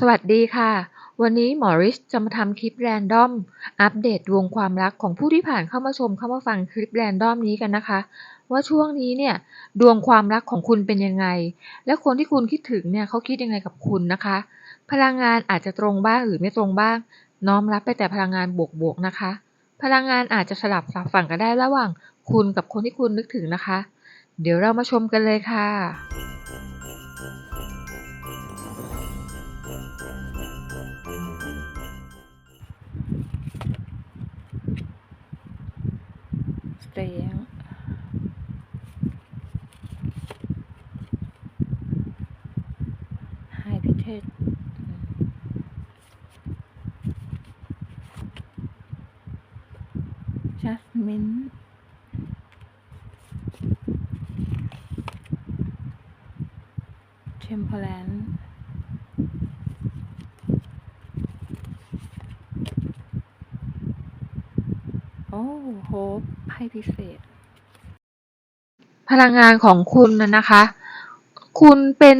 สวัสดีค่ะ วันนี้หมอริสจะมาทำคลิปแรนดอม อัปเดตดวงความรักของผู้ที่ผ่านเข้ามาชมเข้ามาฟังคลิปแรนดอมนี้กันนะคะ ว่าช่วงนี้เนี่ยดวงความรักของคุณเป็นยังไง และคนที่คุณคิดถึงเนี่ยเขาคิดยังไงกับคุณนะคะ พลังงานอาจจะตรงบ้างหรือไม่ตรงบ้าง น้อมรับไปแต่พลังงานบวกๆนะคะ พลังงานอาจจะสลับสับฝั่งกันได้ระหว่างคุณกับคนที่คุณนึกถึงนะคะ เดี๋ยวเรามาชมกันเลยค่ะ เสียงไฮพิเพลนโอ้โฮปให้พิเศษ พลังงานของคุณนะนะคะ คุณเป็น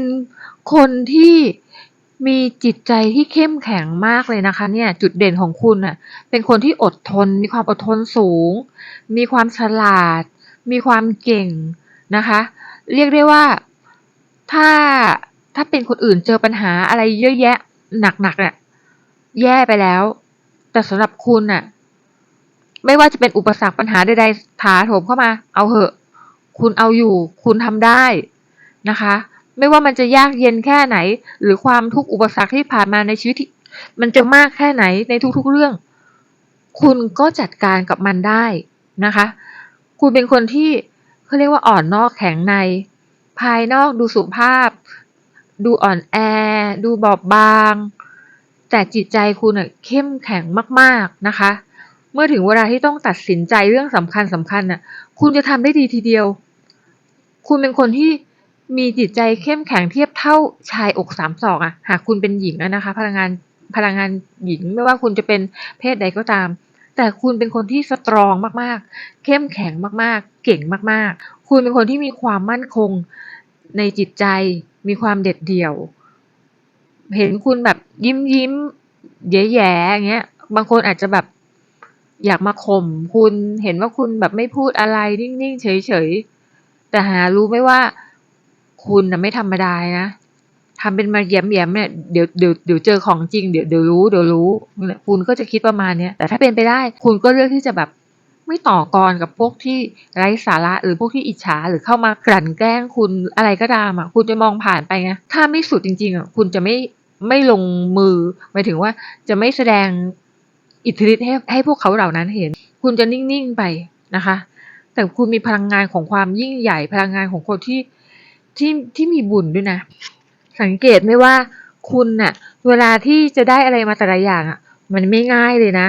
คนที่มีจิตใจที่เข้มแข็งมากเลยนะคะ เนี่ยจุดเด่นของคุณน่ะ เป็นคนที่อดทน มีความอดทนสูง มีความฉลาด มีความเก่งนะคะ เรียกได้ว่าถ้าถ้าเป็นคนอื่นเจอปัญหาอะไรเยอะแยะหนักๆเนี่ยแย่ไปแล้ว แต่สำหรับคุณน่ะ ไม่ว่าจะเป็นอุปสรรคปัญหาใดๆถาโถมเข้ามา เอาเหอะ คุณเอาอยู่ คุณทำได้นะคะ ไม่ว่ามันจะยากเย็นแค่ไหน หรือความทุกข์อุปสรรคที่ผ่านมาในชีวิตมันจะมากแค่ไหนในทุกๆเรื่อง คุณก็จัดการกับมันได้นะคะ คุณเป็นคนที่เขาเรียกว่าอ่อนนอกแข็งใน ภายนอกดูสุภาพ ดูอ่อนแอ ดูบอบบาง แต่จิตใจคุณเข้มแข็งมาก ๆนะคะ เมื่อถึงเวลาที่ต้องตัดสินใจเรื่องสำคัญสำคัญน่ะ คุณจะทำได้ดีทีเดียว คุณเป็นคนที่มีจิตใจเข้มแข็งเทียบเท่าชายอกสามศอกอะหากคุณเป็นหญิงอะนะคะ พลังงานพลังงานหญิงไม่ว่าคุณจะเป็นเพศใดก็ตาม แต่คุณเป็นคนที่สตรองมากๆ เข้มแข็งมากๆ เก่งมากๆ คุณเป็นคนที่มีความมั่นคงในจิตใจ มีความเด็ดเดี่ยว เห็นคุณแบบยิ้มยิ้มแยแย่ๆอย่างเงี้ย บางคนอาจจะแบบ อยากมาข่มคุณเห็นว่าคุณแบบไม่พูดอะไรนิ่งๆเฉยๆ แต่หารู้ไหมว่าคุณน่ะไม่ธรรมดานะทำเป็นมาแย้มๆเนี่ยเดี๋ยวเดี๋ยวเดี๋ยวเจอของจริงเดี๋ยวเดี๋ยวรู้เดี๋ยวรู้คุณก็จะคิดประมาณเนี้ยแต่ถ้าเป็นไปได้ คุณก็เลือกที่จะแบบไม่ต่อกรกับพวกที่ไร้สาระหรือพวกที่อิจฉาหรือเข้ามากลั่นแกล้งคุณอะไรก็ตามอะคุณจะมองผ่านไปไงถ้าไม่สุดจริงๆอะคุณจะไม่ไม่ลงมือหมายถึงว่าจะไม่แสดง อิทธิฤทธิ์ให้ให้พวกเขาเหล่านั้นเห็น คุณจะนิ่งๆไปนะคะ แต่คุณมีพลังงานของความยิ่งใหญ่พลังงานของคนที่ที่ที่มีบุญด้วยนะ สังเกตไหมว่าคุณน่ะ เวลาที่จะได้อะไรมาแต่ละอย่างอะ มันไม่ง่ายเลยนะ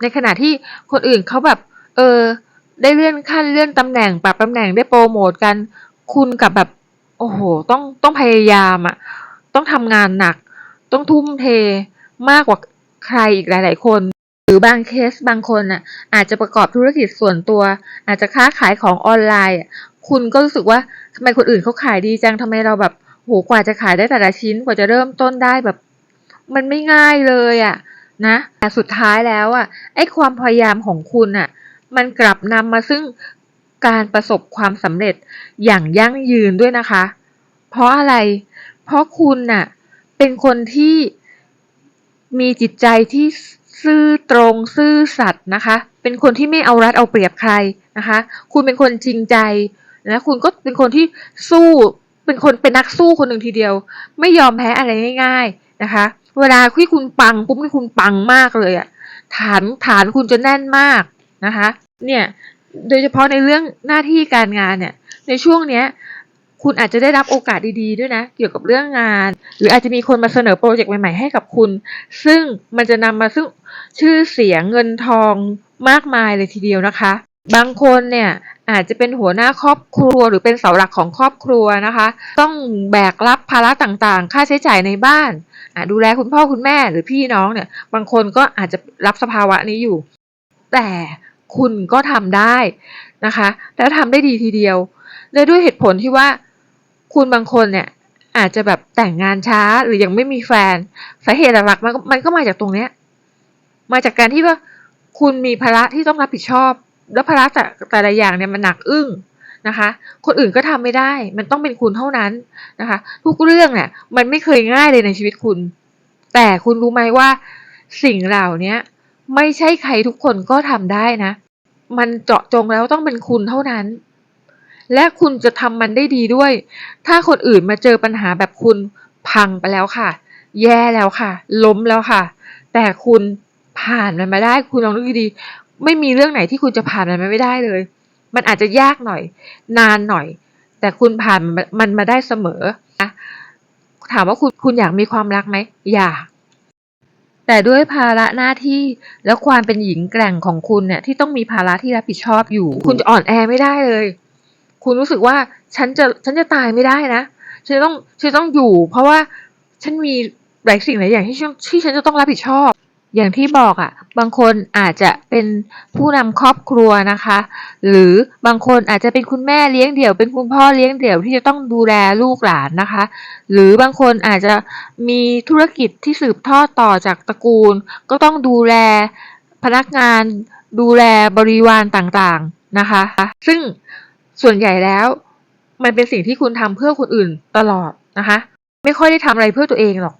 ในขณะที่คนอื่นเขาแบบ เออ ได้เลื่อนขั้นเลื่อนตำแหน่งปรับตำแหน่งได้โปรโมทกัน คุณกับแบบ โอ้โห ต้องต้องพยายามอะ ต้องทำงานหนัก ต้องทุ่มเทมากกว่าใครอีกหลาย ๆ คน รือบางเคสบางคนน่ะอาจจะประกอบธุรกิจส่วนตัว อาจจะค้าขายของออนไลน์ คุณก็รู้สึกว่าทำไมคนอื่นเขาขายดีจังทำไมเราแบบโหกว่าจะขายได้แต่ละชิ้นกว่าจะเริ่มต้นได้แบบ มันไม่ง่ายเลยอะนะแต่สุดท้ายแล้วอะไอ้ความพยายามของคุณอะ มันกลับนำมาซึ่งการประสบความสำเร็จอย่างยั่งยืนด้วยนะคะ เพราะอะไร เพราะคุณน่ะเป็นคนที่มีจิตใจที่ ซื่อตรงซื่อสัตย์นะคะ เป็นคนที่ไม่เอารัดเอาเปรียบใครนะคะ คุณเป็นคนจริงใจและคุณก็เป็นคนที่สู้เป็นคนเป็นนักสู้คนหนึ่งทีเดียว ไม่ยอมแพ้อะไรง่าย ๆนะคะ เวลาที่คุณปังปุ๊บนี่คุณปังมากเลยอะฐานฐานคุณจะแน่นมากนะคะ เนี่ยโดยเฉพาะในเรื่องหน้าที่การงานเนี่ย ในช่วงเนี้ย คุณอาจจะได้รับโอกาสดีๆด้วยนะ เกี่ยวกับเรื่องงาน หรืออาจจะมีคนมาเสนอโปรเจกต์ใหม่ๆให้กับคุณ ซึ่งมันจะนำมาซึ่งชื่อเสียงเงินทองมากมายเลยทีเดียวนะคะ บางคนเนี่ยอาจจะเป็นหัวหน้าครอบครัวหรือเป็นเสาหลักของครอบครัวนะคะ ต้องแบกรับภาระต่างๆ ค่าใช้จ่ายในบ้านดูแลคุณพ่อคุณแม่หรือพี่น้องเนี่ย บางคนก็อาจจะรับสภาวะนี้อยู่ แต่คุณก็ทำได้นะคะ แล้วทำได้ดีทีเดียวและด้วยเหตุผลที่ว่า คุณบางคนเนี่ยอาจจะแบบแต่งงานช้าหรือยังไม่มีแฟนสาเหตุหลักมันก็มันก็มาจากตรงเนี้ย มาจากการที่ว่าคุณมีภาระที่ต้องรับผิดชอบ แล้วภาระแต่แต่ละอย่างเนี่ยมันหนักอึ้งนะคะ คนอื่นก็ทำไม่ได้ มันต้องเป็นคุณเท่านั้นนะคะ ทุกเรื่องเนี่ยมันไม่เคยง่ายเลยในชีวิตคุณ แต่คุณรู้ไหมว่าสิ่งเหล่าเนี้ยไม่ใช่ใครทุกคนก็ทำได้นะ มันเจาะจงแล้วต้องเป็นคุณเท่านั้น และคุณจะทำมันได้ดีด้วย ถ้าคนอื่นมาเจอปัญหาแบบคุณพังไปแล้วค่ะ แย่แล้วค่ะ ล้มแล้วค่ะ แต่คุณผ่านมันมาได้ คุณลองนึกดีๆไม่มีเรื่องไหนที่คุณจะผ่านมันมาไม่ได้เลย มันอาจจะยากหน่อย นานหน่อย แต่คุณผ่านมันมันมาได้เสมอนะถามว่าคุณคุณอยากมีความรักไหมอยากแต่ด้วยภาระหน้าที่และความเป็นหญิงแกร่งของคุณเนี่ยที่ต้องมีภาระที่รับผิดชอบอยู่ คุณจะอ่อนแอไม่ได้เลย คุณรู้สึกว่าฉันจะฉันจะตายไม่ได้นะฉันต้องฉันต้องอยู่ เพราะว่าฉันมีหลายสิ่งหลายอย่างที่ฉันที่ฉันจะต้องรับผิดชอบ อย่างที่บอกอะ่ะ บางคนอาจจะเป็นผู้นำครอบครัวนะคะ หรือบางคนอาจจะเป็นคุณแม่เลี้ยงเดี่ยว เป็นคุณพ่อเลี้ยงเดี่ยวที่จะต้องดูแลลูกหลานนะคะ หรือบางคนอาจจะมีธุรกิจที่สืบทอดต่อจากตระกูล ก็ต้องดูแลพนักงานดูแลบริวารต่างๆนะคะ ซึ่ง ส่วนใหญ่แล้ว มันเป็นสิ่งที่คุณทำเพื่อคนอื่นตลอดนะคะ ไม่ค่อยได้ทำอะไรเพื่อตัวเองหรอก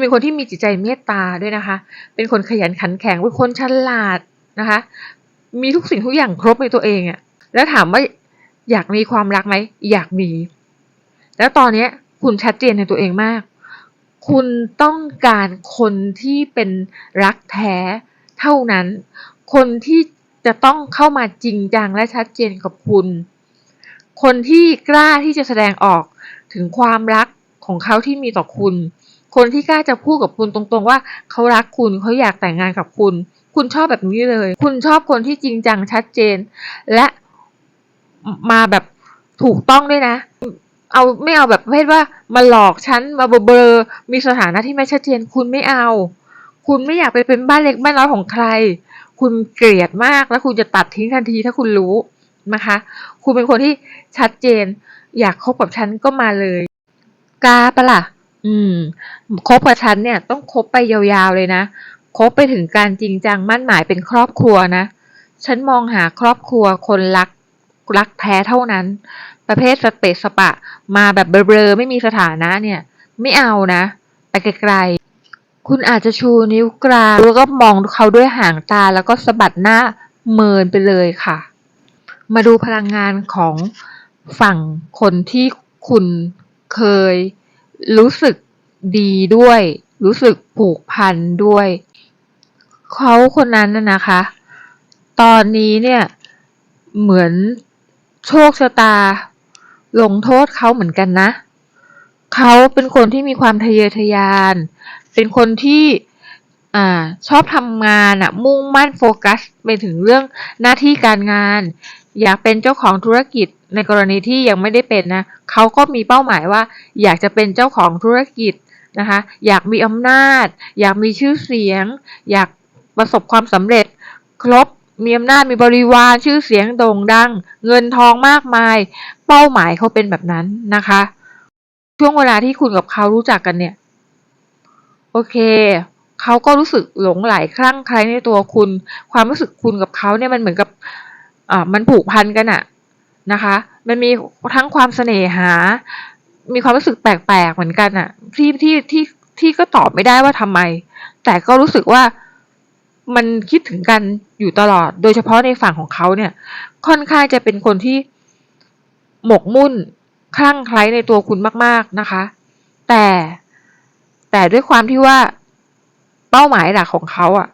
เป็นคนที่มีจิตใจเมตตาด้วยนะคะ เป็นคนขยันขันแข็งเป็นคนฉลาดนะคะ มีทุกสิ่งทุกอย่างครบในตัวเองอะ่ะแล้วถามว่าอยากมีความรักไหมอยากมี แล้วตอนเนี้ยคุณชัดเจนในตัวเองมาก คุณต้องการคนที่เป็นรักแท้เท่านั้น คนที่จะต้องเข้ามาจริงจังและชัดเจนกับคุณ คนที่กล้าที่จะแสดงออกถึงความรักของเขาที่มีต่อคุณ คนที่กล้าจะพูดกับคุณตรงๆว่าเขารักคุณเขาอยากแต่งงานกับคุณ คุณชอบแบบนี้เลย คุณชอบคนที่จริงจังชัดเจน และมาแบบถูกต้องด้วยนะ เอาไม่เอาแบบประเภทว่ามาหลอกฉันมาเบลอๆมีสถานะที่ไม่ชัดเจน คุณไม่เอา คุณไม่อยากไปเป็นบ้านเล็กบ้านน้อยของใคร คุณเกลียดมากแล้วคุณจะตัดทิ้งทันทีถ้าคุณรู้ นะคะ คุณเป็นคนที่ชัดเจน อยากคบกับฉันก็มาเลยกล้าปะล่ะ อืมคบกับฉันเนี่ยต้องคบไปยาวๆเลยนะคบไปถึงการจริงจังมั่นหมายเป็นครอบครัวนะ ฉันมองหาครอบครัวคนรักรักแท้เท่านั้น ประเภทสเปซสปะ มาแบบเบลอๆไม่มีสถานะเนี่ย ไม่เอานะ ไปไกลๆ คุณอาจจะชูนิ้วกลางแล้วก็มองเขาด้วยหางตาแล้วก็สะบัดหน้าเมินไปเลยค่ะ มาดูพลังงานของฝั่งคนที่คุณเคยรู้สึกดีด้วย รู้สึกผูกพันด้วย เขาคนนั้นน่ะนะคะ ตอนนี้เนี่ยเหมือนโชคชะตา ลงโทษเขาเหมือนกันนะ เขาเป็นคนที่มีความทะเยอทะยาน เป็นคนที่อ่าชอบทำงานอะมุ่งมั่นโฟกัสไปถึงเรื่องหน้าที่การงาน อยากเป็นเจ้าของธุรกิจในกรณีที่ยังไม่ได้เป็นนะเขาก็มีเป้าหมายว่า อยากจะเป็นเจ้าของธุรกิจนะคะอยากมีอำนาจ อยากมีชื่อเสียง อยากประสบความสำเร็จ ครบมีอำนาจมีบริวารชื่อเสียงโด่งดัง เงินทองมากมาย เป้าหมายเขาเป็นแบบนั้นนะคะ ช่วงเวลาที่คุณกับเขารู้จักกันเนี่ย โอเคเขาก็รู้สึกหลงไหลคลั่งไคล้ในตัวคุณ ความรู้สึกคุณกับเขาเนี่ยมันเหมือนกับ อ่ามันผูกพันกันอะนะคะ มันมีทั้งความเสน่หา มีความรู้สึกแปลกๆเหมือนกันอะที่ที่ที่ที่ก็ตอบไม่ได้ว่าทำไม แต่ก็รู้สึกว่ามันคิดถึงกันอยู่ตลอด โดยเฉพาะในฝั่งของเขาเนี่ย ค่อนข้างจะเป็นคนที่หมกมุ่นคลั่งไคล้ในตัวคุณมาก ๆนะคะ แต่แต่ด้วยความที่ว่าเป้าหมายหลักของเขาอะ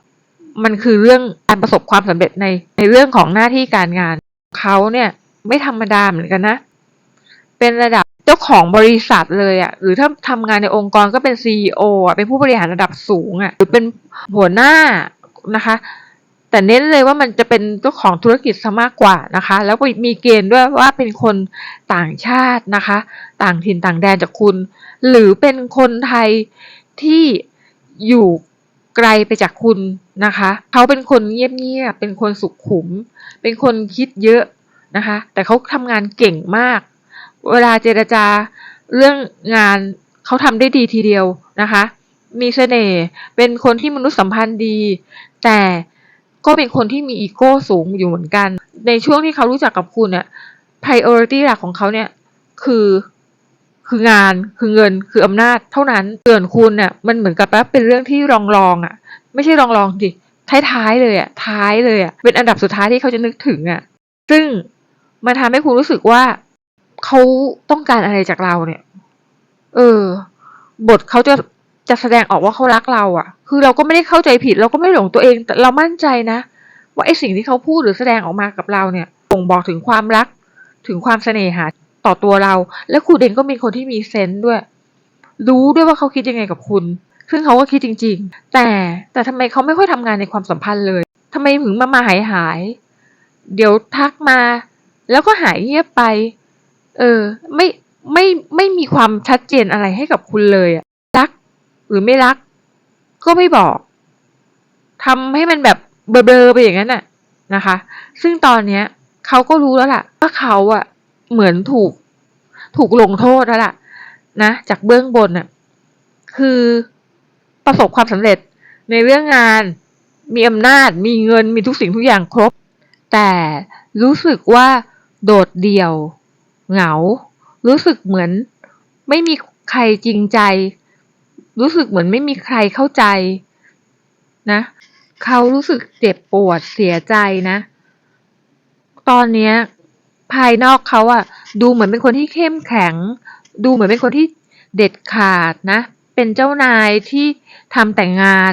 มันคือเรื่องการประสบความสำเร็จในในเรื่องของหน้าที่การงานเขาเนี่ยไม่ธรรมดาเหมือนกันนะ เป็นระดับเจ้าของบริษัทเลยอะ่ะ หรือถ้าทำงานในองค์กรก็เป็นซีออะเป็นผู้บริหารระดับสูงอะ่ะหรือเป็นหัวหน้านะคะ แต่เน้นเลยว่ามันจะเป็นเจ้าของธุรกิจซะมากกว่านะคะ แล้วก็มีเกณฑ์ด้วยว่าเป็นคนต่างชาตินะคะ ต่างถิ่นต่างแดนจากคุณ หรือเป็นคนไทยที่อยู่ ไกลไปจากคุณนะคะ เขาเป็นคนเงียบๆเป็นคนสุขขุม เป็นคนคิดเยอะนะคะ แต่เขาทำงานเก่งมาก เวลาเจรจาเรื่องงานเขาทำได้ดีทีเดียวนะคะ มีเสน่ห์เป็นคนที่มนุษยสัมพันธ์ดี แต่ก็เป็นคนที่มีอีโก้สูงอยู่เหมือนกัน ในช่วงที่เขารู้จักกับคุณเนี่ย priority หลักของเขาเนี่ยคือ คืองานคือเงินคืออำนาจเท่านั้นส่วนคุณเนี่ยมันเหมือนกับว่าเป็นเรื่องที่รองรองอะ ไม่ใช่รองรองดิท้ายๆเลยอะท้ายเลยอะเป็นอันดับสุดท้ายที่เขาจะนึกถึงอะ ซึ่งมันทำให้คุณรู้สึกว่าเขาต้องการอะไรจากเราเนี่ย เออ บทเขาจะจะแสดงออกว่าเขารักเราอะ คือเราก็ไม่ได้เข้าใจผิด เราก็ไม่หลงตัวเอง แต่เรามั่นใจนะ ว่าไอ้สิ่งที่เขาพูดหรือแสดงออกมากับเราเนี่ยบ่งบอกถึงความรัก ถึงความเสน่หา ต่อตัวเรา และคุณเองก็เป็นคนที่มีเซนส์ด้วย รู้ด้วยว่าเขาคิดยังไงกับคุณ ซึ่งเขาก็คิดจริง ๆ แต่แต่ทำไมเขาไม่ค่อยทำงานในความสัมพันธ์เลยทำไมถึงมามาหายหาย เดี๋ยวทักมา แล้วก็หายเงียบไป เออ ไม่ไม่ไม่มีความชัดเจนอะไรให้กับคุณเลยอะรัก หรือไม่รัก ก็ไม่บอกทำให้มันแบบเบลอๆไปอย่างนั้นน่ะนะคะ ซึ่งตอนเนี้ยเขาก็รู้แล้วล่ะว่าเขาอะ เหมือนถูกถูกลงโทษแล้วล่ะ นะ จากเบื้องบนน่ะ คือประสบความสำเร็จในเรื่องงานมีอำนาจมีเงินมีทุกสิ่งทุกอย่างครบ แต่รู้สึกว่าโดดเดี่ยว เหงา รู้สึกเหมือน ไม่มีใครจริงใจ รู้สึกเหมือนไม่มีใครเข้าใจ นะเขารู้สึกเจ็บปวดเสียใจนะ ตอนเนี้ย ภายนอกเขาอะดูเหมือนเป็นคนที่เข้มแข็ง ดูเหมือนเป็นคนที่เด็ดขาดนะ เป็นเจ้านายที่ทำแต่งงาน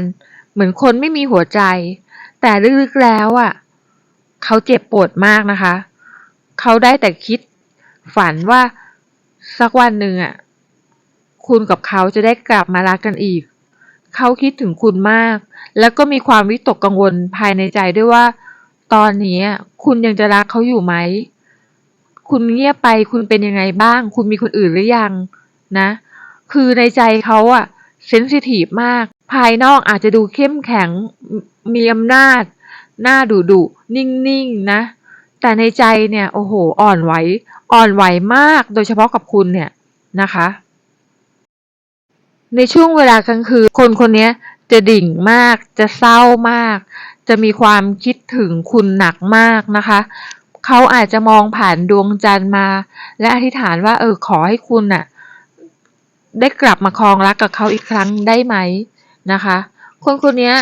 เหมือนคนไม่มีหัวใจ แต่ลึกๆแล้วอะเขาเจ็บปวดมากนะคะ เขาได้แต่คิดฝันว่าสักวันหนึ่งอะคุณกับเขาจะได้กลับมารักกันอีก เขาคิดถึงคุณมาก แล้วก็มีความวิตกกังวลภายในใจด้วยว่า ตอนนี้คุณยังจะรักเขาอยู่ไหม คุณเงียบไปคุณเป็นยังไงบ้าง คุณมีคนอื่นหรือยังนะ คือในใจเขาอะเซนซิทีฟมาก ภายนอกอาจจะดูเข้มแข็งมีอำนาจ หน้าดุดุนิ่งๆนะ แต่ในใจเนี่ยโอ้โห อ่อนไหวอ่อนไหวมากโดยเฉพาะกับคุณเนี่ยนะคะ ในช่วงเวลากลางคืนคนคนนี้จะดิ่งมาก จะเศร้ามาก จะมีความคิดถึงคุณหนักมากนะคะ เขาอาจจะมองผ่านดวงจันทร์มา และอธิษฐานว่า เออขอให้คุณน่ะ ได้กลับมาครองรักกับเขาอีกครั้งได้ไหมนะคะ คนคนนี้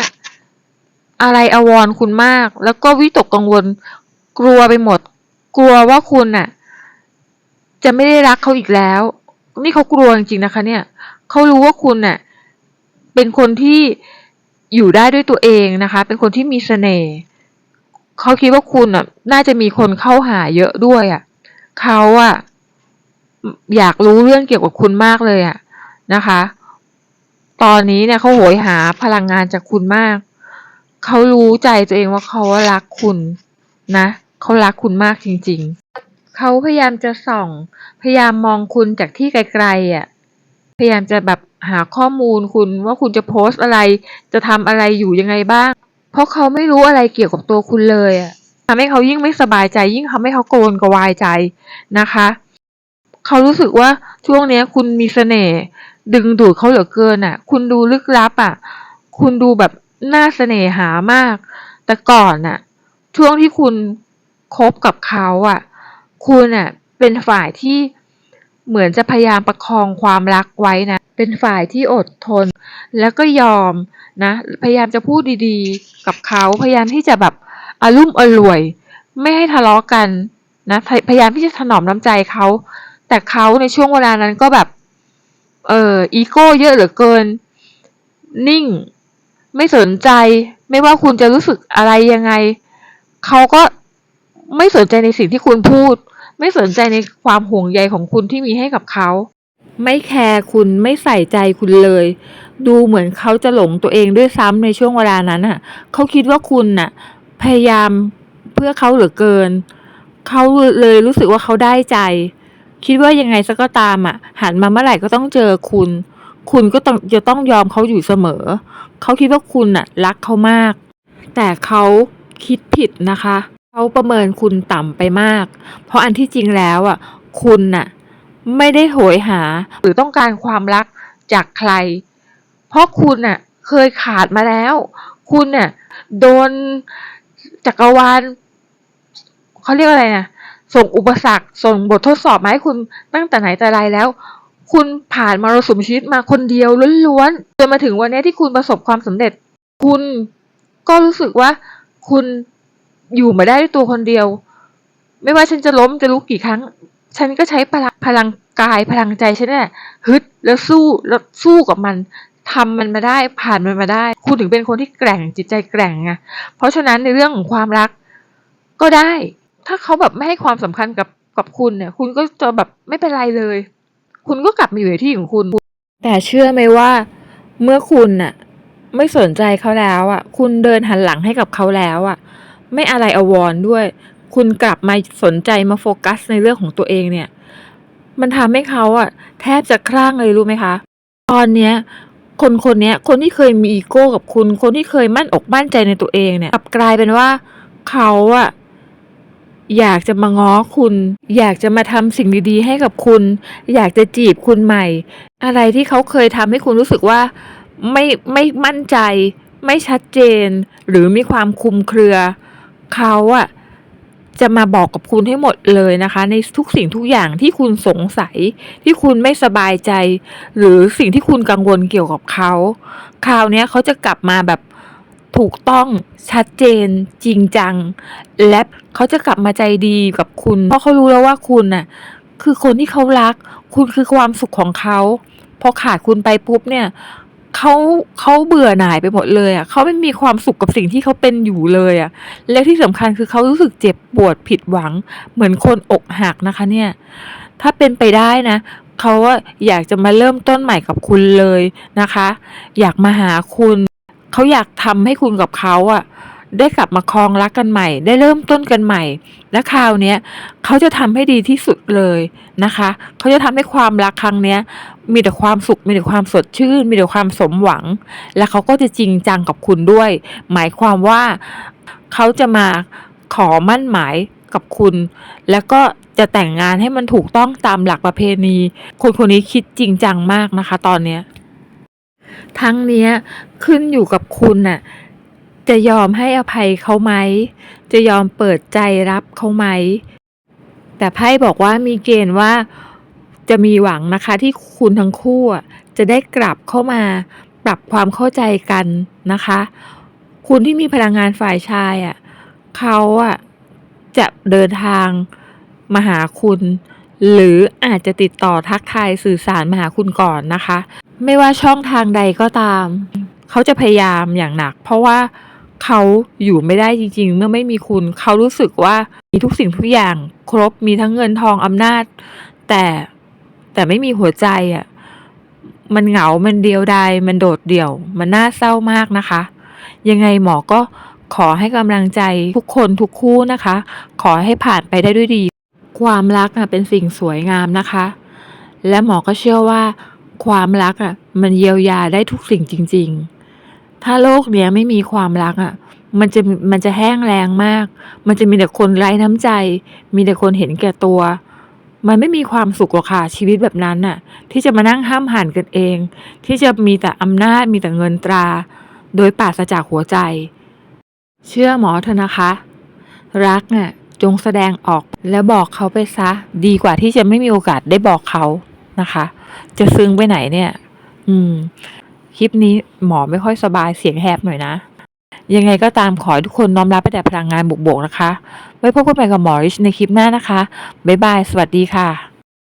อะไรอาวรคุณมาก แล้วก็วิตกกังวล กลัวไปหมด กลัวว่าคุณน่ะ จะไม่ได้รักเขาอีกแล้ว นี่เขากลัวจริงๆนะคะ เนี่ยเขารู้ว่าคุณน่ะ เป็นคนที่อยู่ได้ด้วยตัวเองนะคะ เป็นคนที่มีเสน่ห์ เขาคิดว่าคุณอะ น่าจะมีคนเข้าหาเยอะด้วยอะเขาอะอยากรู้เรื่องเกี่ยวกับคุณมากเลยอะนะคะ ตอนนี้เนี่ยเขาโหยหาพลังงานจากคุณมาก เขารู้ใจตัวเองว่าเขารักคุณนะเขารักคุณมากจริง ๆ เขาพยายามจะส่อง พยายามมองคุณจากที่ไกลๆอะ พยายามจะแบบหาข้อมูลคุณว่าคุณจะโพสต์อะไร จะทำอะไรอยู่ยังไงบ้าง เพราะเขาไม่รู้อะไรเกี่ยวกับตัวคุณเลยอะทำให้เขายิ่งไม่สบายใจ ยิ่งทำให้เขาโกรนกวายใจนะคะ เขารู้สึกว่าช่วงนี้คุณมีเสน่ห์ดึงดูดเขาเหลือเกินอะ คุณดูลึกลับอะ คุณดูแบบน่าเสน่หามาก แต่ก่อนน่ะ ช่วงที่คุณคบกับเขาอะ คุณอะเป็นฝ่ายที่ เหมือนจะพยายามประคองความรักไว้นะ เป็นฝ่ายที่อดทน แล้วก็ยอมนะ พยายามจะพูดดีๆ กับเขา พยายามที่จะแบบอารุ่มอร่วย ไม่ให้ทะเลาะกันนะ พยายามที่จะถนอมน้ำใจเขา แต่เขาในช่วงเวลานั้นก็แบบ เอออีโก้เยอะเหลือเกิน นิ่ง ไม่สนใจ ไม่ว่าคุณจะรู้สึกอะไรยังไง เขาก็ไม่สนใจในสิ่งที่คุณพูด ไม่สนใจในความห่วงใยของคุณที่มีให้กับเขา ไม่แคร์คุณไม่ใส่ใจคุณเลย ดูเหมือนเขาจะหลงตัวเองด้วยซ้ำในช่วงเวลานั้นน่ะ เขาคิดว่าคุณน่ะ พยายามเพื่อเขาเหลือเกิน เขาเลยรู้สึกว่าเขาได้ใจ คิดว่ายังไงสักก็ตามอะ หันมาเมื่อไหร่ก็ต้องเจอคุณ คุณก็ต้องจะต้องยอมเขาอยู่เสมอ เขาคิดว่าคุณน่ะ รักเขามาก แต่เขาคิดผิดนะคะ เขาประเมินคุณต่ำไปมาก เพราะอันที่จริงแล้วอะ คุณน่ะ ไม่ได้โหยหา หรือต้องการความรักจากใคร เพราะคุณน่ะ เคยขาดมาแล้ว คุณเนี่ยโดนจักรวาลเขาเรียกอะไรนะส่งอุปสรรคส่งบททดสอบมาให้คุณตั้งแต่ไหนแต่ไรแล้ว คุณผ่านมรสุมชีวิตมาคนเดียวล้วนๆจนมาถึงวันนี้ที่คุณประสบความสำเร็จ คุณก็รู้สึกว่าคุณ อยู่มาได้ด้วยตัวคนเดียว ไม่ว่าฉันจะล้มจะลุกกี่ครั้ง ฉันก็ใช้พลังพลังกายพลังใจฉันนี่แหละฮึดแล้วสู้แล้วสู้กับมันทำมันมาได้ผ่านมันมาได้ คุณถึงเป็นคนที่แกร่งจิตใจแกร่งไงเพราะฉะนั้นในเรื่องของความรัก ก็ได้ ถ้าเขาแบบไม่ให้ความสำคัญกับกับคุณเนี่ย คุณก็จะแบบไม่เป็นไรเลย คุณก็กลับมาอยู่ในที่ของคุณ แต่เชื่อไหมว่า เมื่อคุณน่ะ ไม่สนใจเขาแล้วอะ คุณเดินหันหลังให้กับเขาแล้วอะ ไม่อะไรอววรด้วย คุณกลับมาสนใจมาโฟกัสในเรื่องของตัวเองเนี่ย มันทำให้เขาอะแทบจะคลั่งเลยรู้ไหมคะ ตอนเนี้ยคนคนนี้คนที่เคยมีอีโก้กับคุณ คนที่เคยมั่นอกมั่นใจในตัวเองเนี่ยกลับกลายเป็นว่าเขาอะอยากจะมาง้อคุณ อยากจะมาทำสิ่งดีๆ ให้กับคุณ อยากจะจีบคุณใหม่ อะไรที่เขาเคยทำให้คุณรู้สึกว่าไม่ไม่มั่นใจ ไม่ชัดเจน หรือมีความคุมเครือ เขาอะจะมาบอกกับคุณให้หมดเลยนะคะ ในทุกสิ่งทุกอย่างที่คุณสงสัย ที่คุณไม่สบายใจ หรือสิ่งที่คุณกังวลเกี่ยวกับเขาคราวนี้เขาจะกลับมาแบบถูกต้องชัดเจนจริงจัง และเขาจะกลับมาใจดีกับคุณ เพราะเขารู้แล้วว่าคุณน่ะ คือคนที่เขารัก คุณคือความสุขของเขาพอขาดคุณไปปุ๊บเนี่ย เขาเขาเบื่อหน่ายไปหมดเลยอะเขาไม่มีความสุขกับสิ่งที่เขาเป็นอยู่เลยอะ และที่สำคัญคือเขารู้สึกเจ็บปวดผิดหวัง เหมือนคนอกหักนะคะ เนี่ย ถ้าเป็นไปได้นะเขาว่าอยากจะมาเริ่มต้นใหม่กับคุณเลยนะคะ อยากมาหาคุณ เขาอยากทำให้คุณกับเขาอะ ได้กลับมาครองรักกันใหม่ ได้เริ่มต้นกันใหม่ และคราวนี้เขาจะทำให้ดีที่สุดเลยนะคะ เขาจะทำให้ความรักครั้งเนี้ย มีแต่ความสุขมีแต่ความสดชื่น มีแต่ความสมหวัง และเขาก็จะจริงจังกับคุณด้วย หมายความว่าเขาจะมาขอมั่นหมายกับคุณ แล้วก็จะแต่งงานให้มันถูกต้องตามหลักประเพณี คนคนนี้คิดจริงจังมากนะคะ ตอนเนี้ยทั้งเนี้ยขึ้นอยู่กับคุณน่ะ จะยอมให้อภัยเขาไหม จะยอมเปิดใจรับเขาไหม แต่ไพ่บอกว่ามีเกณฑ์ว่าจะมีหวังนะคะที่คุณทั้งคู่จะได้กลับเข้ามาปรับความเข้าใจกันนะคะ คุณที่มีพลังงานฝ่ายชายอะเขาอะจะเดินทางมาหาคุณ หรืออาจจะติดต่อทักทายสื่อสารมาหาคุณก่อนนะคะ ไม่ว่าช่องทางใดก็ตาม เขาจะพยายามอย่างหนัก เพราะว่า เขาอยู่ไม่ได้จริง ๆ เมื่อไม่มีคุณ เขารู้สึกว่ามีทุกสิ่งทุกอย่าง ครบมีทั้งเงินทองอำนาจ แต่แต่ไม่มีหัวใจอะ มันเหงา มันเดียวดาย มันโดดเดี่ยว มันน่าเศร้ามากนะคะ ยังไงหมอก็ขอให้กำลังใจทุกคนทุกคู่นะคะ ขอให้ผ่านไปได้ด้วยดี ความรักอะเป็นสิ่งสวยงามนะคะ และหมอก็เชื่อว่า ความรักอะ มันเยียวยาได้ทุกสิ่งจริง ๆ ถ้าโลกเนี้ยไม่มีความรักอะ มันจะมันจะแห้งแรงมาก มันจะมีแต่คนไร้น้ำใจ มีแต่คนเห็นแก่ตัว มันไม่มีความสุขหรอกค่ะชีวิตแบบนั้นน่ะ ที่จะมานั่งห้ามหันกันเอง ที่จะมีแต่อำนาจมีแต่เงินตรา โดยปราศจากหัวใจ เชื่อหมอเถอะนะคะ รักน่ะจงแสดงออกและบอกเขาไปซะ ดีกว่าที่จะไม่มีโอกาสได้บอกเขานะคะ จะซึ้งไปไหนเนี่ย อืม ลิปนี้หมอไม่ค่อยสบายเสียงแหบหน่อยนะ ยังไงก็ตามขอให้ทุกคนน้อมรับไปแต่พลังงานบวกๆนะคะ ไว้พบกันใหม่กับหมอริชในคลิปหน้านะคะ บ๊ายบาย สวัสดีค่ะ